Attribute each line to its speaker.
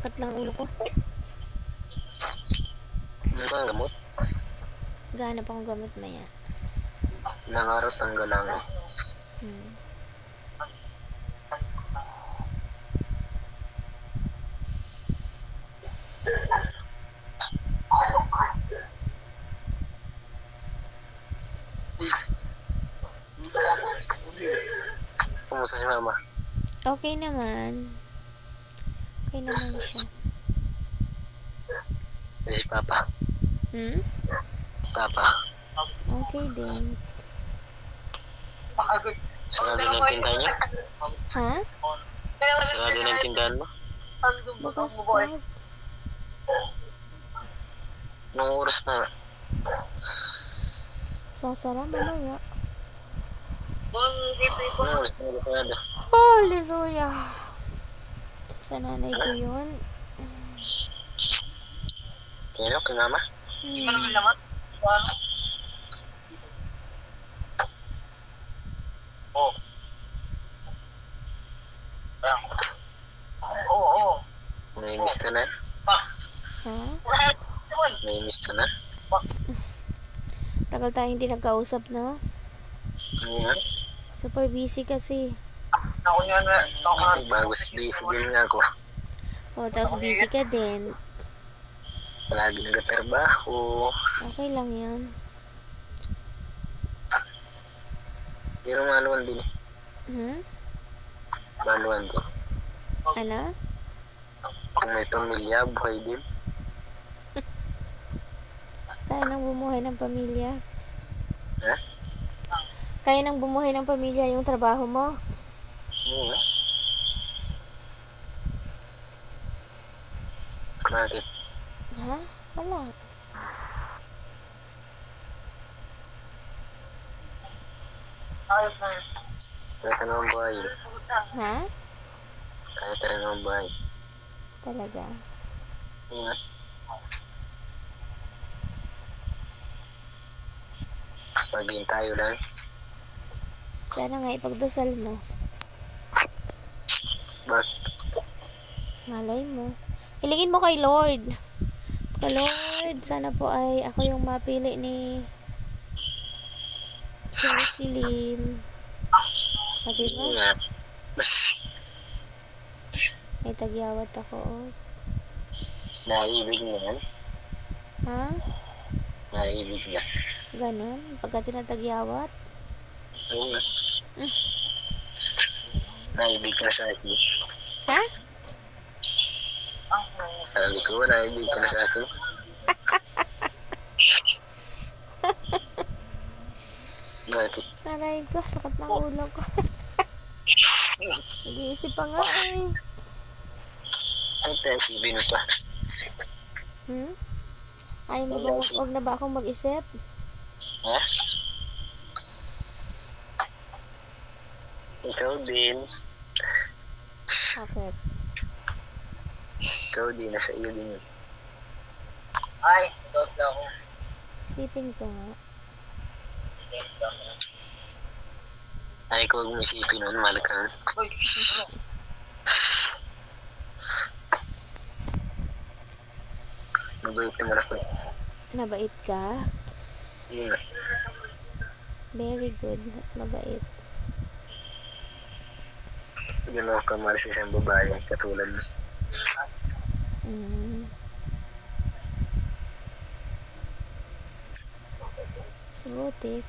Speaker 1: Sakit lang ulo ko.
Speaker 2: Ano ba ang gamot?
Speaker 1: Gahanap akong gamot maya.
Speaker 2: Nangarot ang galangan.
Speaker 1: Hmm.
Speaker 2: Kumusta si mama?
Speaker 1: Okay naman. Okay naman siya.
Speaker 2: Si papa.
Speaker 1: Hmm?
Speaker 2: Papa.
Speaker 1: Okay din.
Speaker 2: Sarado yung tindahan niya?
Speaker 1: Ha?
Speaker 2: Sarado yung tindahan mo?
Speaker 1: Bukas pa.
Speaker 2: Nung oras na,
Speaker 1: Sasara mamaya. Hallelujah. Sa nanay ko yun.
Speaker 2: Kino, kay mama?
Speaker 1: Hmm.
Speaker 2: May miss ka na?
Speaker 1: Ha?
Speaker 2: May miss ka na?
Speaker 1: Tagal tayo hindi nagkausap, no?
Speaker 2: Ano nga?
Speaker 1: Super busy kasi.
Speaker 2: Bago busy din nga ako.
Speaker 1: O, tapos busy ka din.
Speaker 2: Palagi nagtatrabaho.
Speaker 1: Okay lang yan.
Speaker 2: Pero maluwan din eh.
Speaker 1: Hmm?
Speaker 2: Maluwan din.
Speaker 1: Ano?
Speaker 2: Kung may pamilya, buhay din.
Speaker 1: Kaya nang bumuhay ng pamilya.
Speaker 2: Ha?
Speaker 1: Kaya nang bumuhay ng pamilya yung trabaho mo.
Speaker 2: Oo. Bakit?
Speaker 1: Ha? Wala.
Speaker 2: Kaya ka naman buhay.
Speaker 1: Ha?
Speaker 2: Kaya ka naman buhay.
Speaker 1: Talaga.
Speaker 2: Oo nga. Maging tayo lang.
Speaker 1: Sana nga ipagdasal mo.
Speaker 2: Bak,
Speaker 1: Malay mo. Hilingin mo kay Lord. Kay Lord, sana po ay ako yung mapili ni Jerusalem. Ah, diba?
Speaker 2: oo nga.
Speaker 1: May tagyawat ako. oh.
Speaker 2: Naibig na yan.
Speaker 1: Ha?
Speaker 2: Naibig na.
Speaker 1: Ganon? Pagka tinatagyawat?
Speaker 2: Oo nga. Naibig ka sa akin.
Speaker 1: Ha?
Speaker 2: Sabi ko, naibig ka na sa akin. Bakit?
Speaker 1: Aray ko, sakit ng ulo ko. Nag-iisip pa nga eh.
Speaker 2: Ay, tayo sibin mo pa.
Speaker 1: Hmm? Ayaw mo ba, huwag na ba akong mag-isip?
Speaker 2: Ha? Ikaw din.
Speaker 1: Bakit?
Speaker 2: Ikaw din. Nasa iyo din yun.
Speaker 3: Ay, dot ako.
Speaker 1: Isipin ko nga.
Speaker 2: Ay, ikaw huwag mo isipin nun. Mahal ka. nun. Mabait naman ako.
Speaker 1: Nabait ka?
Speaker 2: Nga.
Speaker 1: Very good. Mabait.
Speaker 2: Ganun ako kamahal sa isang babae. Katulad mo.
Speaker 1: Mm. Rotik.